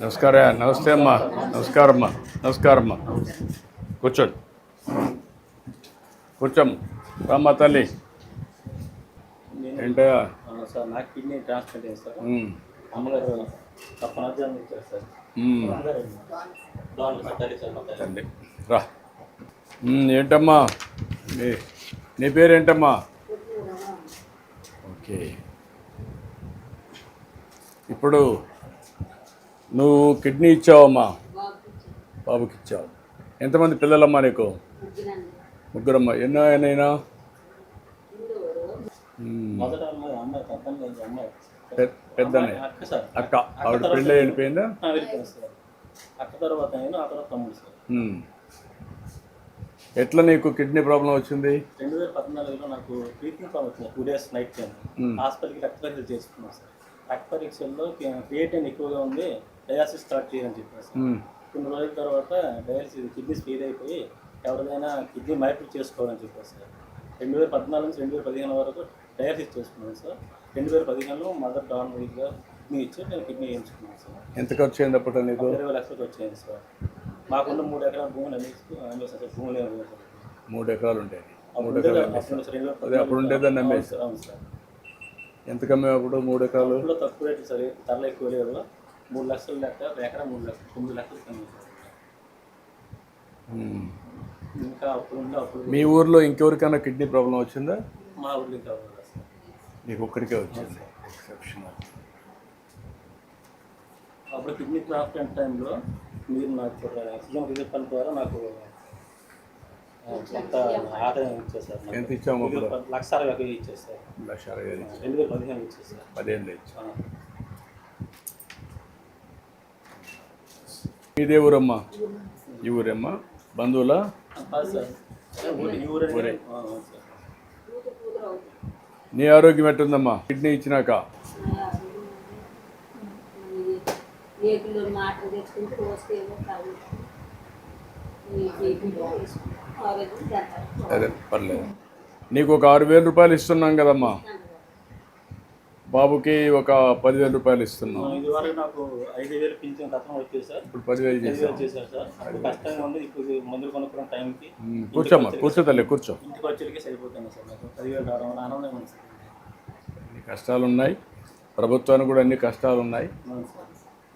నమస్కార నమస్తే అమ్మా. నమస్కారం అమ్మా. నమస్కారం అమ్మా. కూర్చోండి. కూర్చోమ్మ రామ్మా తల్లి. అవును సార్ నాకు కిడ్నీ ట్రాన్స్ప్లాంట్ అమ్మగారు తప్పనర్థం ఇచ్చారు సార్. ఉమ్, దాంట్లో సార్ తల్లి సార్ మా తల్లి. తల్లి. రా. ఏంటమ్మా? నీ నీ పేరేంటమ్మా? ఓకే. ఇప్పుడు నువ్వు కిడ్నీ ఇచ్చావమ్మా. బాబుకి ఇచ్చావు ఎంతమంది పిల్లలమ్మా నీకు? ముగ్గురమ్మా. ఎన్నో అయినా అమ్మాయి పెద్ద అక్క. ఆవిడ పెళ్ళి వెళ్ళిపోయిందా. ఎట్లా నీకు కిడ్నీ ప్రాబ్లం వచ్చింది? రెండు వేల పద్నాలుగులో నాకు ట్రీట్మెంట్ ప్రాబ్లం వచ్చింది. Two days night time. హాస్పిటల్కి రక్త పరీక్షలు చేసుకున్నాను సార్. రక్త పరీక్షల్లో క్రియేటిన్ ఎక్కువగా ఉంది డయాలసిస్ స్టార్ట్ చేయాలని ఉమ్, కొన్ని రోజుల తర్వాత డయాలసిస్ కిడ్నీ స్పీడ్ అయిపోయి ఎవరిదైనా కిడ్నీ మార్పిడి చేసుకోవాలని చెప్పారు సార్ రెండు వేల పద్నాలుగు నుంచి రెండు వేల పదిహేను వరకు డయాలసిస్ చేసుకున్నాను సార్. రెండు వేల పదిహేనులో మదర్ డాన్ వీక్గా కిడ్నీ ఇచ్చి నేను కిడ్నీ వేయించుకున్నాను సార్. ఎంత ఖర్చు అయింది అప్పుడు నీకు? ఇరవై లక్షలకు వచ్చాయి సార్. మాకున్న మూడు ఎకరాల భూములు అమ్మేసి అమ్మేసాను సార్ భూములు మూడు ఎకరాలు ఉంటాయి. మూడు అప్పుడు ఎకరాలు అప్పుడు ఉండేదాన్ని అమ్మేసి సార్ అవును సార్. ఎంత కమ్మే అప్పుడు? మూడు ఎకరాలు? తక్కువ రేటు సార్ ధరలు ఎక్కువ లేదు మూడు లక్షలు లెక్క ఎకరా మూడు లక్షలు తొమ్మిది లక్షలు కమ్మి. ఇంకా అప్పుడు ఉండే అప్పుడు మీ ఊర్లో ఇంకెవరికైనా కిడ్నీ ప్రాబ్లం వచ్చిందా? మా ఊళ్ళో ఇంకా నీకు ఒక్కడికే వచ్చింది. ఎక్సెప్షనల్ అప్పుడు కిడ్నీ ట్రాన్స్ప్లాంట్ టైంలో మీరు నాకు సీఎం రిలీఫ్ ఫండ్ ద్వారా నాకు ఆదాయం ఇచ్చేసారు నాకు. ఎంత ఇచ్చాము లక్ష అరవై వేలు ఇచ్చేసారు లక్ష అరవై వేలు ఇచ్చాం. రెండు వేల పదిహేను ఇచ్చేసారు పదిహేను ఇచ్చాం ఆ. ఇదే ఊరమ్మా ఈ ఊరమ్మా బంధువులా నీ ఆరోగ్యం ఎట్టుందమ్మా కిడ్నీ ఇచ్చినాక ఏకులు మాటలు తెచ్చుకుంటూ రోజుకి అదే పర్లేదు. నీకు ఒక ఆరు వేల రూపాయలు ఇస్తున్నాం కదమ్మా. బాబుకి ఒక పదివేల రూపాయలు ఇస్తున్నాం. ఇప్పుడు పదివేలు కూర్చోమ్మా కూర్చో తల్లి కూర్చో. కష్టాలు ఉన్నాయి ప్రభుత్వానికి కూడా అన్ని కష్టాలు ఉన్నాయి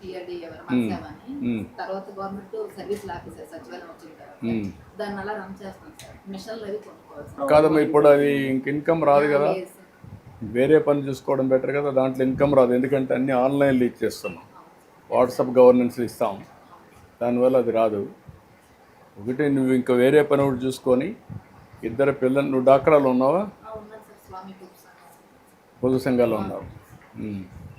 టీఆర్డీ ఎవరు తర్వాత గవర్నమెంట్ సర్వీస్ ఆఫీసర్ సచివాలయం. దాన్ని అలా రన్ చేస్తాం సార్. మిషన్లు అవి కొనుక్కోవాలి సార్ కాదమ్మా ఇప్పుడు అది ఇంక ఇన్కమ్ రాదు కదా. వేరే పని చూసుకోవడం బెటర్ కదా దాంట్లో ఇన్కమ్ రాదు. ఎందుకంటే అన్ని ఆన్లైన్లో ఇచ్చేస్తున్నాం వాట్సాప్ గవర్నెన్స్ ఇస్తాం. దానివల్ల అది రాదు. ఒకటి నువ్వు ఇంకా వేరే పని ఒకటి చూసుకొని ఇద్దరు పిల్లలు నువ్వు డాక్టర్లు ఉన్నావా. పొదు సంఘాలు ఉన్నావు.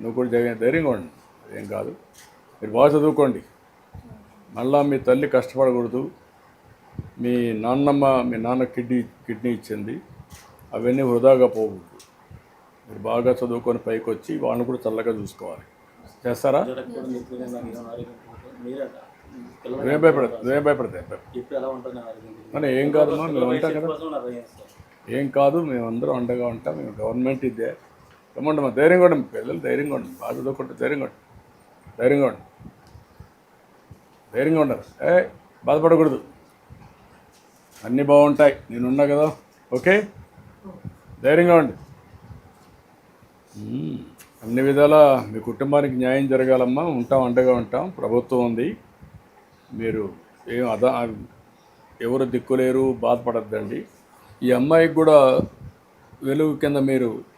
నువ్వు కూడా జగ ధైర్యంగా ఉండు ఏం కాదు. మీరు బాగా చదువుకోండి. మళ్ళా మీ తల్లి కష్టపడకూడదు. మీ నాన్నమ్మ మీ నాన్న కిడ్నీ కిడ్నీ ఇచ్చింది. అవన్నీ వృధాగా పోకూడదు. మీరు బాగా చదువుకొని పైకి వచ్చి వాళ్ళని కూడా చల్లగా చూసుకోవాలి. చేస్తారా? పిల్లలకు నువ్వేం భయపడదు నువ్వేం భయపడతాయి కానీ ఏం కాదు మేము ఉంటాం కదా. ఏం కాదు మేము అందరం అండగా ఉంటాం. మేము గవర్నమెంట్ ఇదే. కమ్మండి మా ధైర్యంగా ఉండండి. పిల్లలు ధైర్యంగా ఉండండి. బాధ చదువుకుంటే ధైర్యంగా ఉండండి. ధైర్యంగా ఉండండి. ధైర్యంగా ఉండరు ఏ బాధపడకూడదు. అన్నీ బాగుంటాయి. నేనున్నా కదా. ఓకే? ధైర్యంగా ఉండి అన్ని విధాల మీ కుటుంబానికి న్యాయం జరగాలమ్మా. ఉంటాం అండగా ఉంటాం. ప్రభుత్వం ఉంది. మీరు ఏం అదా ఎవరు దిక్కులేరు బాధపడద్దండి. ఈ అమ్మాయికి కూడా వెలుగు కింద మీరు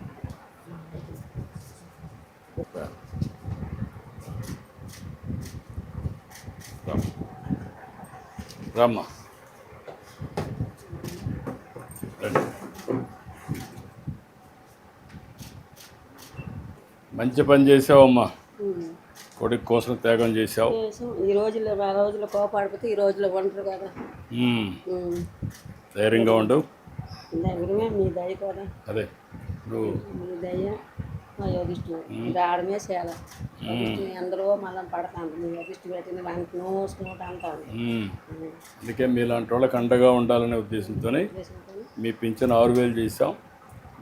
రామ్మా. మంచి పని చేసావమ్మా. కొడుకు కోసం త్యాగం చేసావు చేసాం. ఈ రోజుల్లో ఆ రోజుల్లో కోపాడిపోతే ఈ రోజుల్లో ఒంటరి కదా. ధైర్యంగా ఉండు. మీ దయ కూడా. అదే. నువ్వు మీ దయ. మా యోగిష్టు రావడమే చాలా యోగిష్టు ఎందరో మళ్ళీ పడతాను మీ యోగిష్టు పెట్టిన వానికి నోసుకుంటూ అంటాను. అందుకే మీలాంటి వాళ్ళకి అండగా ఉండాలనే ఉద్దేశంతోనే మీ పింఛన్ ఆరు వేలు చేసాం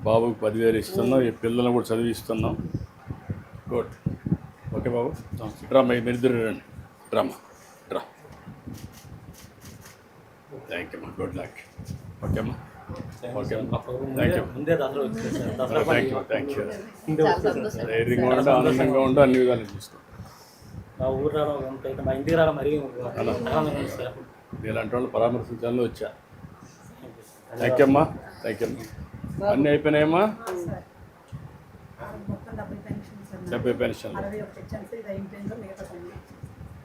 బాబుకి పదివేలు ఇస్తున్నాం. ఈ పిల్లల్ని కూడా చదివిస్తున్నాం. గుడ్. ఓకే బాబు. డ్రామా మీరు ఇద్దరు రండి. డ్రామా డ్రా థ్యాంక్ యూ అమ్మా గుడ్ లక్ ఓకే అమ్మా. ఓకే అమ్మా. అప్పుడు థ్యాంక్ యూ ముందే దసరా వచ్చేది sir Dasara thank you thank you చాలా సంతోషం. ధైర్యంగా ఉండి ఆనందంగా ఉండి అన్ని విధాలు చూసుకో వాళ్ళు పరామర్శించాలని వచ్చా. థ్యాంక్ యూ అమ్మా థ్యాంక్ యూ అమ్మా. అన్నీ అయిపోయినాయమ్మా? డెబ్బై పెన్షన్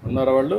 ఉన్నారా వాళ్ళు?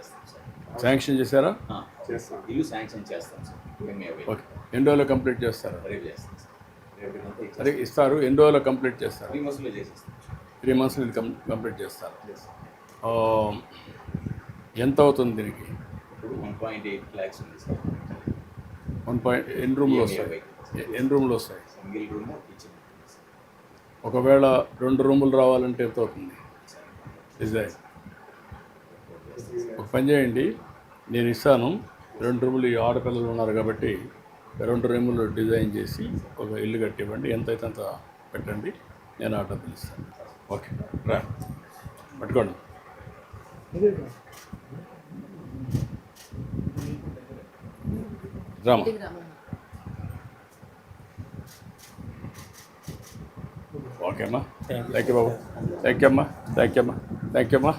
శాంక్షన్ చేశారా? ఆ, ఇల్లు శాంక్షన్ చేస్తాం సార్. ఎన్ని రోజుల్లో కంప్లీట్ చేస్తారు? రేపు చేస్తాం సార్ అదే ఇస్తారు. ఎన్ని రోజుల్లో కంప్లీట్ చేస్తారు? త్రీ మంత్స్లో చేసేస్తాం. త్రీ మంత్స్ ఇది కంప్లీట్ చేస్తారు. ఆ, ఎంత అవుతుంది దీనికి? ఇప్పుడు వన్ పాయింట్ ఎయిట్ ల్యాక్స్ ఉంది సార్. వన్ పాయింట్ ఎన్ని రూమ్లు వస్తాయి? ఎన్ని రూమ్లు వస్తాయి? Single room kitchen. ఒకవేళ రెండు రూములు రావాలంటే ఎంత అవుతుంది? డిజైన్. ఒక పని చేయండి. నేను ఇస్తాను. రెండు రూములు ఈ ఆడపిల్లలు ఉన్నారు కాబట్టి రెండు రూములు డిజైన్ చేసి ఒక ఇల్లు కట్టివ్వండి. ఎంత అయితే అంత పెట్టండి. నేను ఆ డబ్బులు ఇస్తాను. ఓకే. రా. పట్టుకోండి. రామా. ఓకే అమ్మా థ్యాంక్ యూ బాబు. థ్యాంక్ యూ అమ్మా. థ్యాంక్ యూ అమ్మా. థ్యాంక్ యూ అమ్మా.